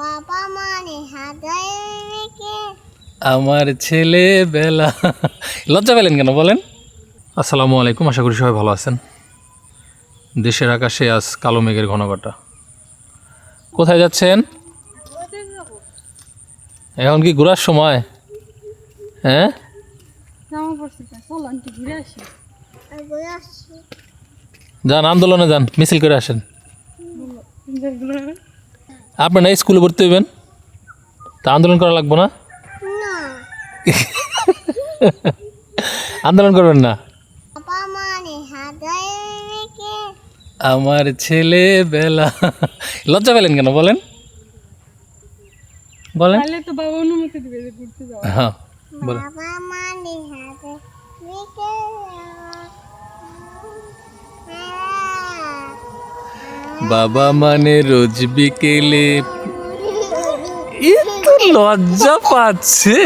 বাবা মানে হাজার আমার ছেলে বেলা লজ্জা পেলেন কেন বলেন? আসসালামু আলাইকুম আশা করি সবাই ভালো আছেন। দেশের আকাশে আজ কালো মেঘের ঘনঘটা। কোথায় যাচ্ছেন? এখন কি ঘোরার সময়? হ্যাঁ? যান আন্দোলনে যান মিছিল করে আসেন। আপনার না স্কুলে ভর্তি হইবেন তা আন্দোলন করা লাগবো না আন্দোলন করবেন না মানে আমার ছেলে বেলা লজ্জা পেলেন কেন বলেন বলেন তো বাবা অনুমতি দিবে যে ঘুরতে যাওয়া হ্যাঁ বলেন বাবা মানে বাবা মানে রোজ বিকেলে। এত লজ্জা পাচ্ছে।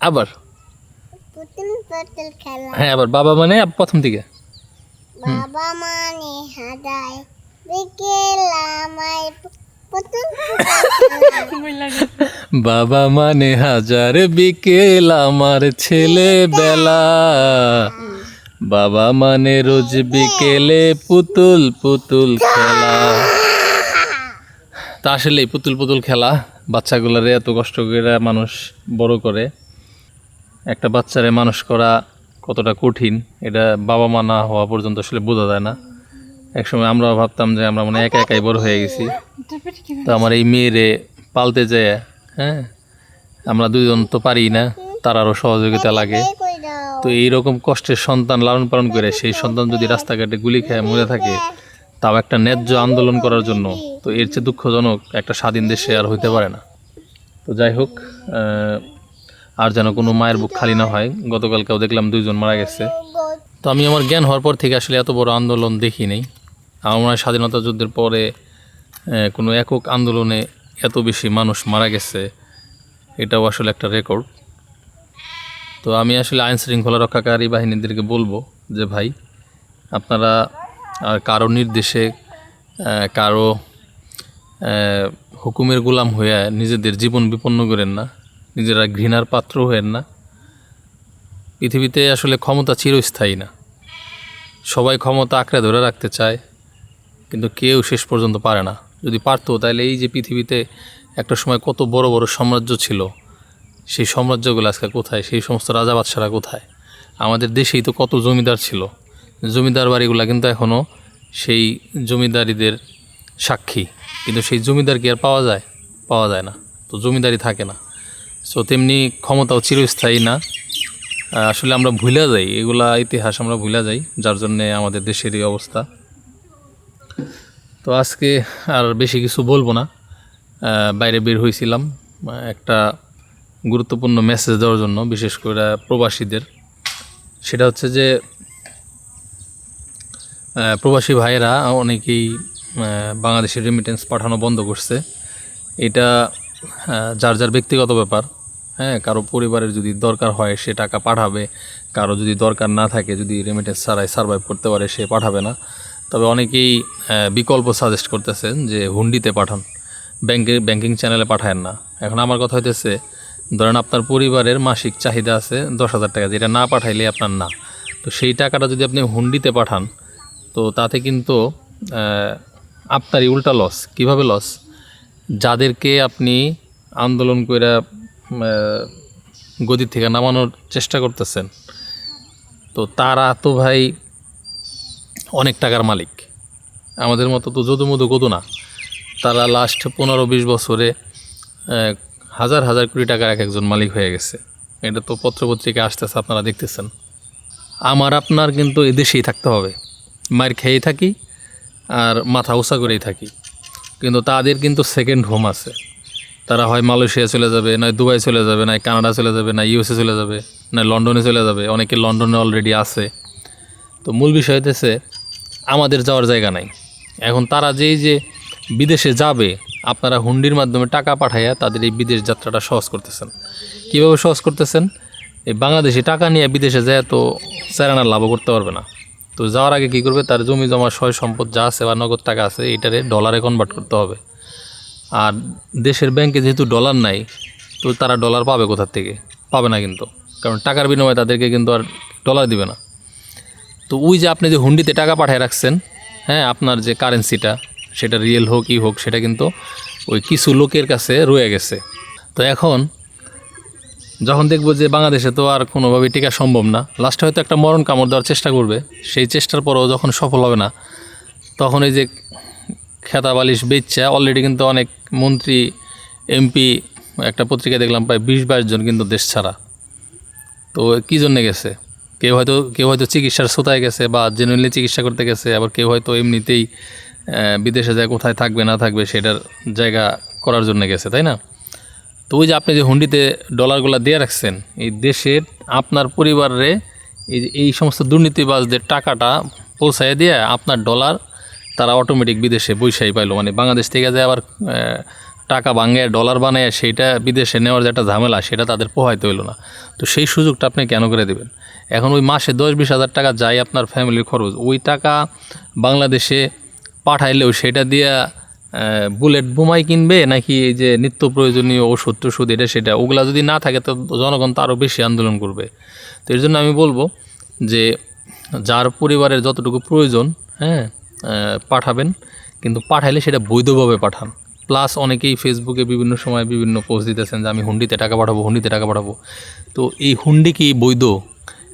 আবার। হ্যাঁ আবার বাবা মানে প্রথম থেকে বাবা মানে হাজার বিকেল আমায় বাবা মানে হাজার বিকেল আমার ছেলে বেলা বাবা মানে রোজ বিকেলে পুতুল পুতুল খেলা। তা আসলে পুতুল পুতুল খেলা বাচ্চাগুলারে এত কষ্ট করে মানুষ বড় করে। একটা বাচ্চারে মানুষ করা কতটা কঠিন, এটা বাবা মা না হওয়া পর্যন্ত আসলে বোঝা যায় না। একসময় আমরা ভাবতাম যে আমরা মানে একা একাই বড় হয়ে গেছি। তো আমার এই মেয়েরে পালতে যায় হ্যাঁ আমরা দুজন তো পারি না, তার আরও সহযোগিতা লাগে। তো এই রকম কষ্টের সন্তান লালন পালন করে সেই সন্তান যদি রাস্তাঘাটে গুলি খেয়ে মরে থাকে, তাও একটা ন্যায্য আন্দোলন করার জন্য। তো এর চেয়ে দুঃখজনক একটা স্বাধীন দেশে আর হইতে পারে না। তো যাই হোক আর যেন কোনো মায়ের বুক খালি না হয়, গতকালকেও দেখলাম দুইজন মারা গেছে। তো আমি আমার জ্ঞান হওয়ার পর থেকে আসলে এত বড় আন্দোলন দেখি নেই। আমার স্বাধীনতা যুদ্ধের পরে কোনো একক আন্দোলনে এত বেশি মানুষ মারা গেছে, এটাও আসলে একটা রেকর্ড তো আমি আসলে আইন শৃঙ্খলা রক্ষাকারী বাহিনীদেরকে বলব যে, ভাই, আপনারা আর কারও নির্দেশে কারও হুকুমের গোলাম হয়ে নিজেদের জীবন বিপন্ন করেন না, নিজেরা ঘৃণার পাত্র হয়েন না। পৃথিবীতে আসলে ক্ষমতা চিরস্থায়ী না। সবাই ক্ষমতা আঁকড়ে ধরে রাখতে চায়। কিন্তু কেউ শেষ পর্যন্ত পারে না। যদি পারতো, তাহলে এই যে পৃথিবীতে একটা সময় কত বড় বড় সাম্রাজ্য ছিল, সেই সাম্রাজ্যগুলো আজকে কোথায়? সেই সমস্ত রাজা বাদশারা কোথায়? আমাদের দেশেই তো কত জমিদার ছিল। জমিদার বাড়িগুলো কিন্তু এখনও সেই জমিদারিদের সাক্ষী। কিন্তু সেই জমিদার কি আর পাওয়া যায়? পাওয়া যায় না। তো জমিদারি থাকে না। সো তেমনি ক্ষমতাও চিরস্থায়ী না। আসলে আমরা ভুলে যাই। এগুলা ইতিহাস আমরা ভুলে যাই, যার জন্যে আমাদের দেশের এই অবস্থা। তো আজকে আর বেশি কিছু বলব না। বাইরে বের হয়েছিলাম একটা গুরুত্বপূর্ণ মেসেজ দেওয়ার জন্য বিশেষ করে প্রবাসীদের। সেটা হচ্ছে যে প্রবাসী ভাইয়েরা অনেকেই আহ, বাংলাদেশের রেমিটেন্স পাঠানো বন্ধ করছে। এটা যার যার ব্যক্তিগত ব্যাপার হ্যাঁ কারও পরিবারের যদি দরকার হয় সে টাকা পাঠাবে কারও যদি দরকার না থাকে যদি রেমিটেন্স ছাড়াই সার্ভাইভ করতে পারে সে পাঠাবে না। তবে অনেকেই বিকল্প সাজেস্ট করতেছেন যে হুন্ডিতে পাঠান। ব্যাংকের ব্যাংকিং চ্যানেলে পাঠায়েন না। এখন আমার কথা হইতেছে, ধরেন আপনার পরিবারের মাসিক চাহিদা আছে দশ হাজার টাকা, যেটা না পাঠাইলে আপনার না। তো সেই টাকাটা যদি আপনি হুন্ডিতে পাঠান, তো তাতে কিন্তু আপনারই উল্টা লস কীভাবে লস যাদেরকে আপনি আন্দোলন করে গদির থেকে নামানোর চেষ্টা করতেছেন, তো তারা তো ভাই অনেক টাকার মালিক। আমাদের মতো তো যদু মধু কদু না। তারা লাস্ট পনেরো বিশ বছরে হাজার হাজার কোটি টাকার এক একজন মালিক হয়ে গেছে। এটা তো পত্রপত্রিকা আসতেছে, আপনারা দেখতেছেন। আমার, আপনার কিন্তু এদেশেই থাকতে হবে। মায়ের খেয়েই থাকি আর মাথা উঁচা করেই থাকি। কিন্তু তাদের কিন্তু সেকেন্ড হোম আছে। তারা হয় মালয়েশিয়া চলে যাবে, নয় দুবাই চলে যাবে, নয় কানাডা চলে যাবে না ইউএসএ চলে যাবে না লন্ডনে চলে যাবে। অনেকে লন্ডনে অলরেডি আছে। তো মূল বিষয় হতেছে আমাদের যাওয়ার জায়গা নাই। এখন তারা যেই যে বিদেশে যাবে, আপনারা হুন্ডির মাধ্যমে টাকা পাঠাইয়া তাদের এই বিদেশ যাত্রাটা সহজ করতেছেন। কীভাবে সহজ করতেছেন? এই বাংলাদেশে টাকা নিয়ে বিদেশে যায় তো স্যারানার লাভও করতে পারবে না। তো যাওয়ার আগে কী করবে? তার জমি জমা সয় সম্পদ যা আছে বা নগদ টাকা আছে এটারে ডলারে কনভার্ট করতে হবে। আর দেশের ব্যাংকে যেহেতু ডলার নাই, তো তারা ডলার পাবে কোথার থেকে? পাবে না কিন্তু। কারণ টাকার বিনিময়ে তাদেরকে কিন্তু আর ডলার দিবে না। তো ওই যে আপনি যে হুন্ডিতে টাকা পাঠিয়ে রাখছেন হ্যাঁ আপনার যে কারেন্সিটা সেটা রিয়েল হোক, ই হোক, সেটা কিন্তু ওই কিছু লোকের কাছে রয়ে গেছে। তো এখন যখন দেখব যে বাংলাদেশে তো আর কোনোভাবেই টিকা সম্ভব না লাস্টে হয়তো একটা মরণ কামড় দেওয়ার চেষ্টা করবে, সেই চেষ্টার পরেও যখন সফল হবে না, তখন এই যে খেতা বালিশ বেচা অলরেডি কিন্তু অনেক মন্ত্রী এমপি একটা পত্রিকায় দেখলাম প্রায় বিশ বাইশ জন কিন্তু দেশ ছাড়া। তো কী জন্যে গেছে? কেউ হয়তো কেউ হয়তো চিকিৎসার শ্রোতায় গেছে বা জেনুইনলি চিকিৎসা করতে গেছে, আবার কেউ হয়তো এমনিতেই বিদেশে যায়, কোথায় থাকবে, না থাকবে, সেটার জায়গা করার জন্য গেছে, তাই না? তো ওই যে আপনি যে হুন্ডিতে ডলারগুলো দিয়ে রাখছেন, এই দেশের আপনার পরিবারে এই যে, এই সমস্ত দুর্নীতিবাজদের টাকাটা পৌঁছায় দিয়ে আপনার ডলার তারা অটোমেটিক বিদেশে বৈশাই পাইলো। মানে বাংলাদেশ থেকে যে আবার টাকা ভাঙে ডলার বানায় সেইটা বিদেশে নেওয়ার যে একটা ঝামেলা, সেটা তাদের পোহাইতে হইল না। তো সেই সুযোগটা আপনি কেন করে দেবেন? এখন ওই মাসে দশ বিশ হাজার টাকা যায় আপনার ফ্যামিলির খরচ। ওই টাকা বাংলাদেশে পাঠাইলেও সেটা দিয়া বুলেট বোমাই কিনবে নাকি এই যে নিত্য প্রয়োজনীয় ওষুধ টষুধ এটা সেটা? ওগুলা যদি না থাকে তো জনগণ তো আরও বেশি আন্দোলন করবে। তো এর জন্য আমি বলব যে যার পরিবারের যতটুকু প্রয়োজন হ্যাঁ পাঠাবেন, কিন্তু পাঠাইলে সেটা বৈধভাবে পাঠান। প্লাস অনেকেই ফেসবুকে বিভিন্ন সময় বিভিন্ন পোস্ট দিতেছেন যে আমি হুন্ডিতে টাকা পাঠাবো, হুন্ডিতে টাকা পাঠাবো। তো এই হুন্ডি কি বৈধ?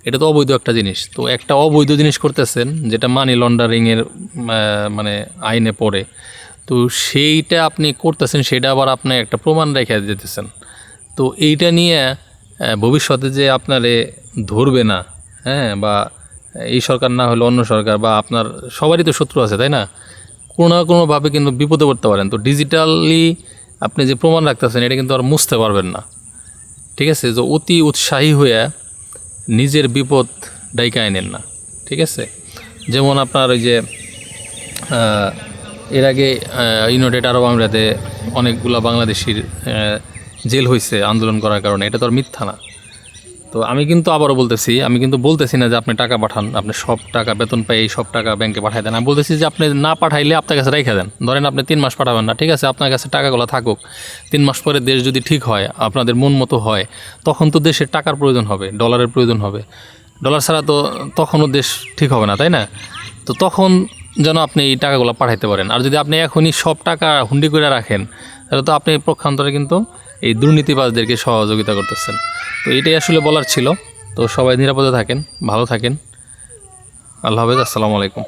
এটা তো অবৈধ একটা জিনিস। তো একটা অবৈধ জিনিস করতেছেন, যেটা মানি লন্ডারিংয়ের মানে আইনে পড়ে। তো সেইটা আপনি করতেছেন, সেটা আবার আপনি একটা প্রমাণ রেখে দিতেছেন। তো এইটা নিয়ে ভবিষ্যতে যে আপনারে ধরবে না হ্যাঁ বা এই সরকার না হলে অন্য সরকার, বা আপনার সবারই তো শত্রু আছে, তাই না? কোনো না কোনোভাবে কিন্তু বিপদে পড়তে পারেন। তো ডিজিটালি আপনি যে প্রমাণ রাখতেছেন, এটা কিন্তু আর মুছতে পারবেন না। ঠিক আছে? যে অতি উৎসাহী হয়ে নিজের বিপদ ডাইকা নেন না, ঠিক আছে? যেমন আপনার ওই যে এর আগে ইউনাইটেড আরব আমিরাতে অনেকগুলো বাংলাদেশির জেল হয়েছে আন্দোলন করার কারণে। এটা তো আর মিথ্যা না। তো আমি কিন্তু আবারও বলতেছি, আমি কিন্তু বলতেছি না যে আপনি টাকা পাঠান, আপনি সব টাকা বেতন এই সব টাকা ব্যাংকে পাঠাই দেন। আমি বলতেছি যে আপনি না পাঠাইলে আপনার কাছে রেখে দেন। ধরেন আপনি তিন মাস পাঠাবেন না, ঠিক আছে? আপনার কাছে টাকাগুলো থাকুক। তিন মাস পরে দেশ যদি ঠিক হয়, আপনাদের মন মতো হয়, তখন তো দেশের টাকার প্রয়োজন হবে ডলারের প্রয়োজন হবে। ডলার ছাড়া তো তখনও দেশ ঠিক হবে না, তাই না? তো তখন যেন আপনি এই টাকাগুলো পাঠাইতে পারেন। আর যদি আপনি এখনই সব টাকা হুন্ডি করে রাখেন, তাহলে তো আপনি পক্ষান্তরে কিন্তু এই দুর্নীতিবাজদেরকে সহযোগিতা করতেছেন। তো এটাই আসলে বলার ছিল। তো সবাই নিরাপদে থাকেন, ভালো থাকেন। আল্লাহ হাফেজ, আসসালামু আলাইকুম।